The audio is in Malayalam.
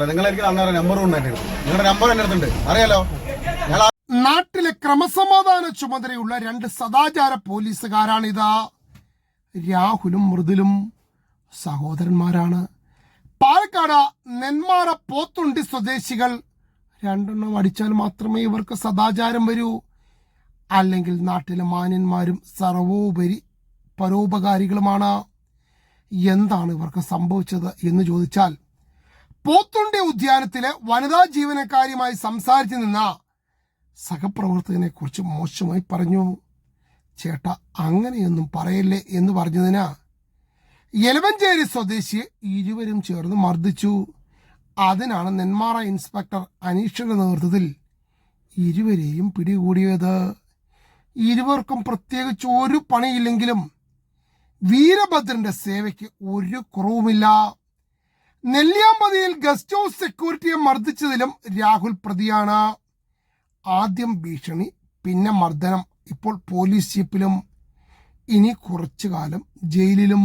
നമ്പർ നിങ്ങളുടെ നമ്പർ അറിയാലോ? നാട്ടിലെ ക്രമസമാധാന ചുമതലയുള്ള രണ്ട് സദാചാര പോലീസുകാരാണിത്. രാഹുലും മൃദുലും സഹോദരന്മാരാണ്. പാലക്കാട് നെന്മാറ പോത്തുണ്ടി സ്വദേശികൾ രണ്ടെണ്ണം അടിച്ചാൽ മാത്രമേ ഇവർക്ക് സദാചാരം വരൂ. അല്ലെങ്കിൽ നാട്ടിലെ മാന്യന്മാരും സർവോപരി പരോപകാരികളുമാണ്. എന്താണ് ഇവർക്ക് സംഭവിച്ചത് എന്ന് ചോദിച്ചാൽ പോത്തുണ്ടി ഉദ്യാനത്തിലെ വനിതാ ജീവനക്കാരിയുമായി സംസാരിച്ചു നിന്ന സഹപ്രവർത്തകനെ കുറിച്ച് മോശമായി പറഞ്ഞു. ചേട്ട അങ്ങനെയൊന്നും പറയല്ലേ എന്ന് പറഞ്ഞതിന് എലവഞ്ചേരി സ്വദേശിയെ ഇരുവരും ചേർന്ന് മർദ്ദിച്ചു. അതിനാണ് നെന്മാറ ഇൻസ്പെക്ടർ അനീഷിന്റെ നേതൃത്വത്തിൽ ഇരുവരെയും പിടികൂടിയത്. ഇരുവർക്കും പ്രത്യേകിച്ച് ഒരു പണിയില്ലെങ്കിലും വീരഭദ്രന്റെ സേവയ്ക്ക് ഒരു കുറവുമില്ല. നെല്ലിയാമ്പതിയിൽ ഗസ്റ്റ് ഹൗസ് സെക്യൂരിറ്റിയെ മർദ്ദിച്ചതിലും രാഹുൽ പ്രതിയാണ്. ആദ്യം ഭീഷണി പിന്നെ മർദ്ദനം. ഇപ്പോൾ പോലീസ് ജീപ്പിലും ഇനി കുറച്ചു കാലം ജയിലിലും.